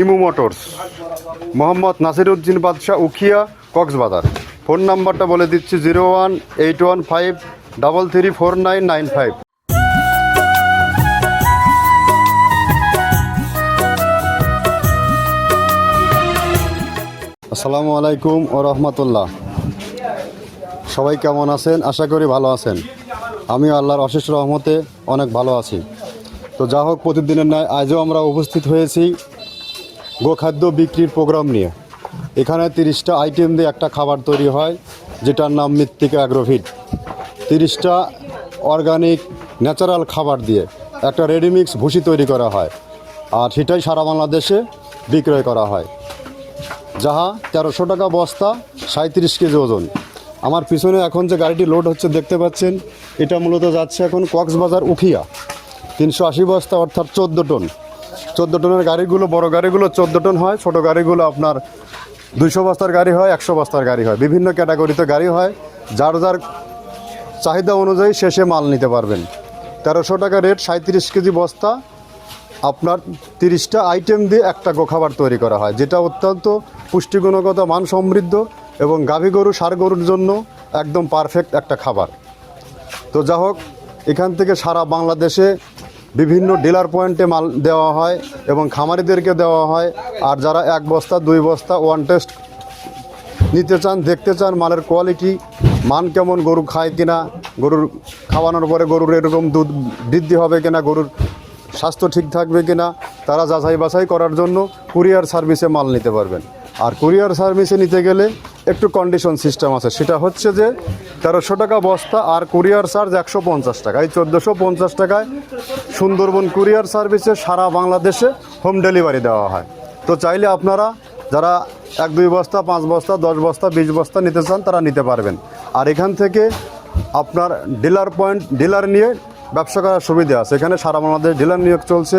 ইমু মোটরস। মোহাম্মদ নাসিরুদ্দিন বাদশাহ উখিয়া, কক্সবাজার। ফোন নাম্বারটা বলে দিচ্ছি, zero one eight one five double three four nine nine five. আসসালামু আলাইকুম ও রহমতুল্লাহ। সবাই কেমন আছেন? আশা করি ভালো আছেন। আমি আল্লাহর অশেষ রহমতে অনেক ভালো আছি। তো যা হোক প্রতিদিনের ন্যায় আজও আমরা উপস্থিত হয়েছি গোখাদ্য বিক্রির প্রোগ্রাম নিয়ে। এখানে তিরিশটা আইটেম দিয়ে একটা খাবার তৈরি হয়, যেটার নাম মৃত্তিকা অ্যাগ্রোভিট তিরিশটা অর্গানিক ন্যাচারাল খাবার দিয়ে একটা রেডিমিক্স ভুসি তৈরি করা হয়, আর সেটাই সারা বাংলাদেশে বিক্রয় করা হয়। যাহা তেরোশো টাকা বস্তা সাঁত্রিশ কেজি ওজন। আমার পিছনে এখন যে গাড়িটি লোড হচ্ছে দেখতে পাচ্ছেন, এটা মূলত যাচ্ছে এখন কক্সবাজার উখিয়া তিনশো আশি বস্তা অর্থাৎ চোদ্দ টন। চোদ্দ টনের গাড়িগুলো, বড় গাড়িগুলো চোদ্দ টন হয়, ছোট গাড়িগুলো আপনার দুইশো বস্তার গাড়ি হয়, একশো বস্তার গাড়ি হয়। বিভিন্ন ক্যাটাগরিতে গাড়ি হয়, যার যার চাহিদা অনুযায়ী শেষে মাল নিতে পারবেন। তেরোশো টাকা রেট সাঁত্রিশ কেজি বস্তা, আপনার তিরিশটা আইটেম দিয়ে একটা গোখাবার তৈরি করা হয়, যেটা অত্যন্ত পুষ্টিগুণগত মান সমৃদ্ধ এবং গাভী গরু, সার গরুর জন্য একদম পারফেক্ট একটা খাবার। তো যা হোক এখান থেকে সারা বাংলাদেশে বিভিন্ন ডিলার পয়েন্টে মাল দেওয়া হয় এবং খামারিদেরকে দেওয়া হয়। আর যারা এক বস্তা, দুই বস্তা ওয়ান টেস্ট নিতে চান, দেখতে চান মালের কোয়ালিটি মান কেমন, গরু খায় কিনা, গরুর খাওয়ানোর পরে গরুর এরকম দুধ বৃদ্ধি হবে কিনা, গরুর স্বাস্থ্য ঠিক থাকবে কিনা, তারা যাচাই বাছাই করার জন্য কুরিয়ার সার্ভিসে মাল নিতে পারবেন। আর কুরিয়ার সার্ভিসে নিতে গেলে একটু কন্ডিশন সিস্টেম আছে। সেটা হচ্ছে যে তেরোশো টাকা বস্তা আর কুরিয়ার চার্জ একশো পঞ্চাশ টাকা। এই চোদ্দোশো পঞ্চাশ টাকায় সুন্দরবন কুরিয়ার সার্ভিসে সারা বাংলাদেশে হোম ডেলিভারি দেওয়া হয়। তো চাইলে আপনারা যারা এক, দুই বস্তা, পাঁচ বস্তা, দশ বস্তা, বিশ বস্তা নিতে চান, তারা নিতে পারবেন। আর এখান থেকে আপনার ডিলার পয়েন্ট ডিলার নিয়ে ব্যবসা করার সুবিধা আছে। এখানে সারা বাংলাদেশ ডিলার নিয়োগ চলছে।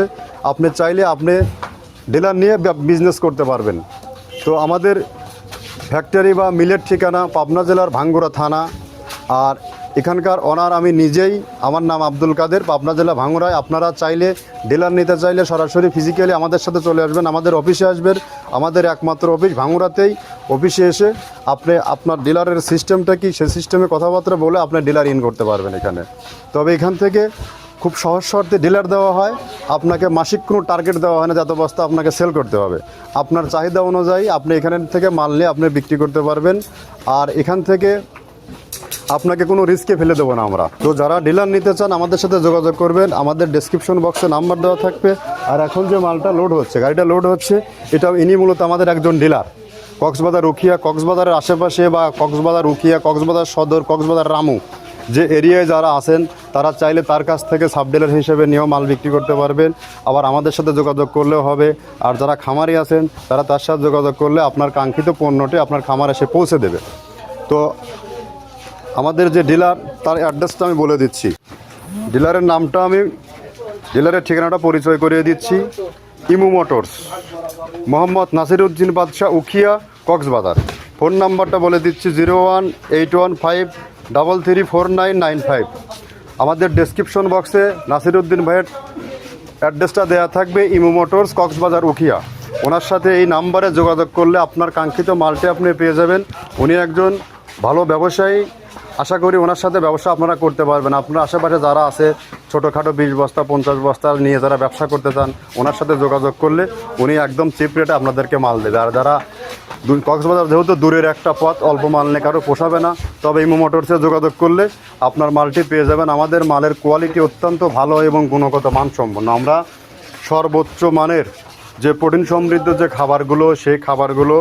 আপনি চাইলে আপনি ডিলার নিয়ে বিজনেস করতে পারবেন। তো আমাদের ফ্যাক্টরি বা মিলের ঠিকানা পাবনা জেলার ভাঙ্গুরা থানা। আর এখানকার অনার আমি নিজেই, আমার নাম আব্দুল কাদের, পাবনা জেলা ভাঙ্গুরায়। আপনারা চাইলে, ডিলার নিতে চাইলে সরাসরি ফিজিক্যালি আমাদের সাথে চলে আসবেন, আমাদের অফিসে আসবেন। আমাদের একমাত্র অফিস ভাঙ্গুরাতেই। অফিসে এসে আপনি, আপনার ডিলারের সিস্টেমটা কি সে সিস্টেমে কথাবার্তা বলে আপনি ডিলার ইন করতে পারবেন এখানে। তবে এখান থেকে খুব সহজ শর্তে ডিলার দেওয়া হয়, আপনাকে মাসিক কোনো টার্গেট দেওয়া হয় না, যত বস্তা আপনাকে সেল করতে হবে। আপনার চাহিদা অনুযায়ী আপনি এখান থেকে মাল নিয়ে আপনি বিক্রি করতে পারবেন। আর এখান থেকে আপনাকে কোনো রিস্কে ফেলে দেবো না আমরা। তো যারা ডিলার নিতে চান, আমাদের সাথে যোগাযোগ করবেন। আমাদের ডেসক্রিপশন বক্সে নাম্বার দেওয়া থাকবে। আর এখন যে মালটা লোড হচ্ছে, গাড়িটা লোড হচ্ছে এটা ইনি মূলত আমাদের একজন ডিলার কক্সবাজার উখিয়া কক্সবাজারের আশেপাশে বা কক্সবাজার উখিয়া কক্সবাজার সদর কক্সবাজার রামু যে এরিয়ায় যারা আছেন, তারা চাইলে তার কাছ থেকে সাব ডিলার হিসেবে নিয়েও মাল বিক্রি করতে পারবেন। আবার আমাদের সাথে যোগাযোগ করলেও হবে। আর যারা খামারি আছেন, তারা তার সাথে যোগাযোগ করলে আপনার কাঙ্ক্ষিত পণ্যটি আপনার খামার এসে পৌঁছে দেবে। তো আমাদের যে ডিলার, তার অ্যাড্রেসটা আমি বলে দিচ্ছি। ডিলারের নামটা আমি, ডিলারের ঠিকানাটা পরিচয় করিয়ে দিচ্ছি। ইমু মোটরস, মোহাম্মদ নাসিরুদ্দিন বাদশাহ উখিয়া, কক্সবাজার। ফোন নাম্বারটা বলে দিচ্ছি, zero one eight one five double three four nine nine five আমাদের ডেসক্রিপশন বক্সে নাসিরুদ্দিন ভাইয়ের অ্যাড্রেসটা দেওয়া থাকবে ইমো মোটরস, কক্সবাজার, উখিয়া। ওনার সাথে এই নাম্বারে যোগাযোগ করলে আপনার কাঙ্ক্ষিত মালটি আপনি পেয়ে যাবেন। উনি একজন ভালো ব্যবসায়ী আশা করি ওনার সাথে ব্যবসা আপনারা করতে পারবেন। আপনার আশেপাশে যারা আছে, ছোটোখাটো বিশ বস্তা, পঞ্চাশ বস্তা নিয়ে যারা ব্যবসা করতে চান, ওনার সাথে যোগাযোগ করলে উনি একদম চিপ রেটে আপনাদেরকে মাল দেবে। আর যারা কক্সবাজার যেহেতু দূরের একটা পথ, অল্প মাল নিয়ে কারও পোষাবে না, তবে ইমো মোটরসে যোগাযোগ করলে আপনার মালটি পেয়ে যাবেন। আমাদের মালের কোয়ালিটি অত্যন্ত ভালো এবং গুণগত মানসম্পন্ন। আমরা সর্বোচ্চ মানের যে প্রোটিন সমৃদ্ধ যে খাবারগুলো, সেই খাবারগুলো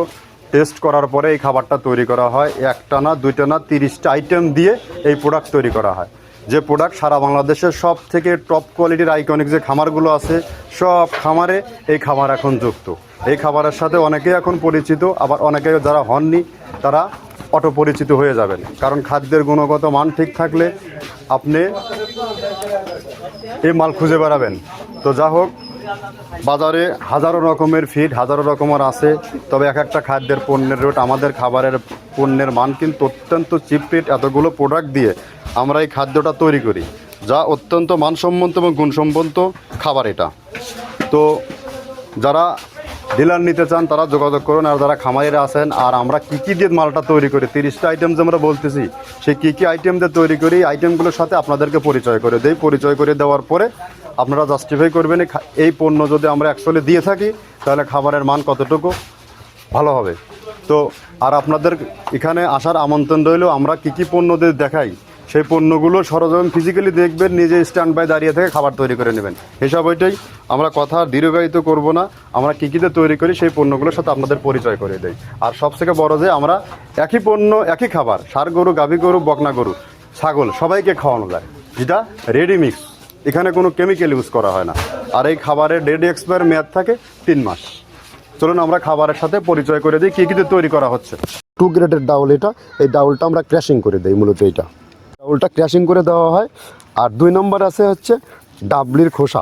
টেস্ট করার পরে এই খাবারটা তৈরি করা হয়। একটা না, দুইটা না, তিরিশটা আইটেম দিয়ে এই প্রোডাক্ট তৈরি করা হয়। যে প্রোডাক্ট সারা বাংলাদেশের সব থেকে টপ কোয়ালিটির আইকনিক যে খামারগুলো আছে, সব খামারে এই খামার এখন যুক্ত। এই খাবারের সাথে অনেকেই এখন পরিচিত, আবার অনেকে যারা হননি, তারা অটো পরিচিত হয়ে যাবেন। কারণ খাদ্যের গুণগত মান ঠিক থাকলে আপনি এই মাল খুঁজে বেড়াবেন। তো যা হোক বাজারে হাজারো রকমের ফিড হাজারো রকমের আছে। তবে এক একটা খাদ্যের পণ্যের রেট আমাদের খাবারের পণ্যের মান কিন্তু অত্যন্ত চিপ রেট এতগুলো প্রোডাক্ট দিয়ে আমরা এই খাদ্যটা তৈরি করি, যা অত্যন্ত মানসম্মত এবং গুণসম্পন্ন খাবার এটা। তো যারা ডিলার নিতে চান, তারা যোগাযোগ করুন, আর যারা খামারিরা আছেন, আর আমরা কী কী দিয়ে মালটা তৈরি করি, তিরিশটা আইটেম যে আমরা বলতেছি, সেই কী কী আইটেম দিয়ে তৈরি করি আইটেমগুলোর সাথে আপনাদেরকে পরিচয় করে দেই। পরিচয় করে দেওয়ার পরে আপনারা জাস্টিফাই করবেন, এই পণ্য যদি আমরা অ্যাকচুয়ালি দিয়ে থাকি, তাহলে খাবারের মান কতটুকু ভালো হবে। তো, আর আপনাদের এখানে আসার আমন্ত্রণ রইল, আমরা কী কী পণ্য দিয়ে দেখাই, সেই পণ্যগুলো সরজম ফিজিক্যালি দেখবেন, নিজে স্ট্যান্ড বাই দাঁড়িয়ে থেকে খাবার তৈরি করে নেবেন। এসব ওইটাই আমরা কথা দীর্ঘায়িত করব না, আমরা কী কীতে তৈরি করি, সেই পণ্যগুলোর সাথে আপনাদের পরিচয় করে দেই। আর সবথেকে বড় যে আমরা একই পণ্য, একই খাবার, সার গরু, গাভী গরু, বকনা গরু, ছাগল, সবাইকে খাওয়ানো যায়। যেটা রেডি মিক্স এখানে কোনো কেমিক্যাল ইউজ করা হয় না। আর এই খাবারের ডেড এক্সপায়ার মেয়াদ থাকে তিন মাস। চলুন আমরা খাবারের সাথে পরিচয় করে দিই, কী কী তৈরি করা হচ্ছে। টু গ্রেডের ডাউল এটা, এই ডাউলটা আমরা ক্র্যাশিং করে দিই মূলত এইটা। ডাউলটা ক্র্যাশিং করে দেওয়া হয়, আর দুই নম্বর আছে হচ্ছে ডাবলির খোসা।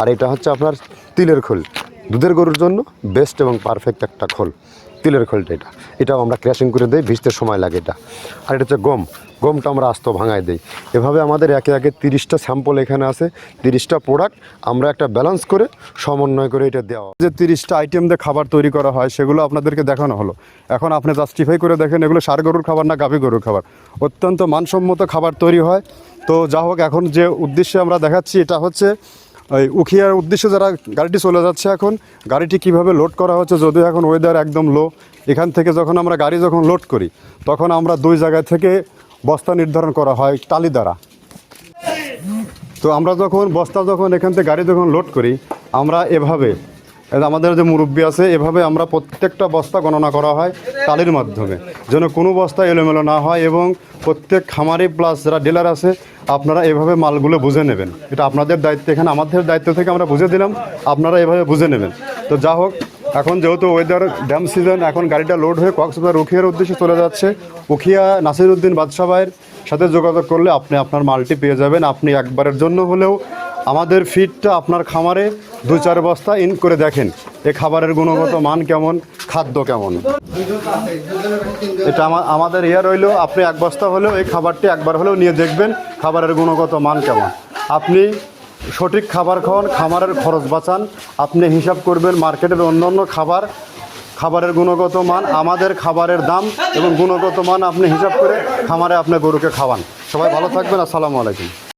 আর এটা হচ্ছে আপনার তিলের খোল। দুধের গরুর জন্য বেস্ট এবং পারফেক্ট একটা খোল। তিলের খোলটা এটা। এটাও আমরা ক্র্যাশিং করে দিই, ভিজতে সময় লাগে এটা। আর এটা হচ্ছে গম। গমটা আমরা আস্ত ভাঙায় দিই। এভাবে আমাদের একে একে তিরিশটা স্যাম্পল এখানে আছে, তিরিশটা প্রোডাক্ট আমরা একটা ব্যালেন্স করে সমন্বয় করে এটা দেওয়া যে তিরিশটা আইটেম দিয়ে খাবার তৈরি করা হয়, সেগুলো আপনাদেরকে দেখানো হলো। এখন আপনি জাস্টিফাই করে দেখেন, এগুলো সার গরুর খাবার না গাভী গরুর খাবার? অত্যন্ত মানসম্মত খাবার তৈরি হয়। তো যা হোক এখন যে উদ্দেশ্যে আমরা দেখাচ্ছি, এটা হচ্ছে ওই উখিয়ার উদ্দেশ্যে যারা গাড়িটি চলে যাচ্ছে এখন, গাড়িটি কীভাবে লোড করা হচ্ছে যদিও এখন ওয়েদার একদম লো এখান থেকে যখন আমরা গাড়ি যখন লোড করি, তখন আমরা দুই জায়গা থেকে বস্তা নির্ধারণ করা হয় টালি দ্বারা। তো আমরা যখন, বস্তা যখন এখান থেকে গাড়ি যখন লোড করি, আমরা এভাবে আমাদের যে মুরব্বী আছে, এভাবে আমরা প্রত্যেকটা বস্তা গণনা করা হয় টালির মাধ্যমে। যেন কোনো বস্তা এলোমেলো না হয় এবং প্রত্যেক খামারি প্লাস যারা ডিলার আছে, আপনারা এভাবে মালগুলো বুঝে নেবেন। এটা আপনাদের দায়িত্ব, এখানে আমাদের দায়িত্ব থেকে আমরা বুঝে দিলাম, আপনারা এভাবে বুঝে নেবেন। তো যা হোক, এখন যেহেতু ওয়েদার ড্যাম সিজন এখন গাড়িটা লোড হয়ে কক্সবাজার উখিয়ার উদ্দেশ্যে চলে যাচ্ছে। উখিয়া নাসিরউদ্দিন বাদশা ভাইয়ের সাথে যোগাযোগ করলে আপনি আপনার মালটি পেয়ে যাবেন। আপনি একবারের জন্য হলেও আমাদের ফিডটা আপনার খামারে দু চার বস্তা ইন করে দেখেন। এই খাবারের গুণগত মান কেমন, খাদ্য কেমন। এটা আমা- আমাদের ইয়ে রইল, আপনি এক বস্তা হলেও এই খাবারটি একবার হলেও নিয়ে দেখবেন, খাবারের গুণগত মান কেমন। আপনি সঠিক খাবার খাওয়ান, খামারের খরচ বাঁচান, আপনি হিসাব করবেন মার্কেটের অন্যান্য খাবার, খাবারের গুণগত মান, আমাদের খাবারের দাম এবং গুণগত মান আপনি হিসাব করে খামারে আপনি গরুকে খাওয়ান। সবাই ভালো থাকবেন, আসসালামু আলাইকুম।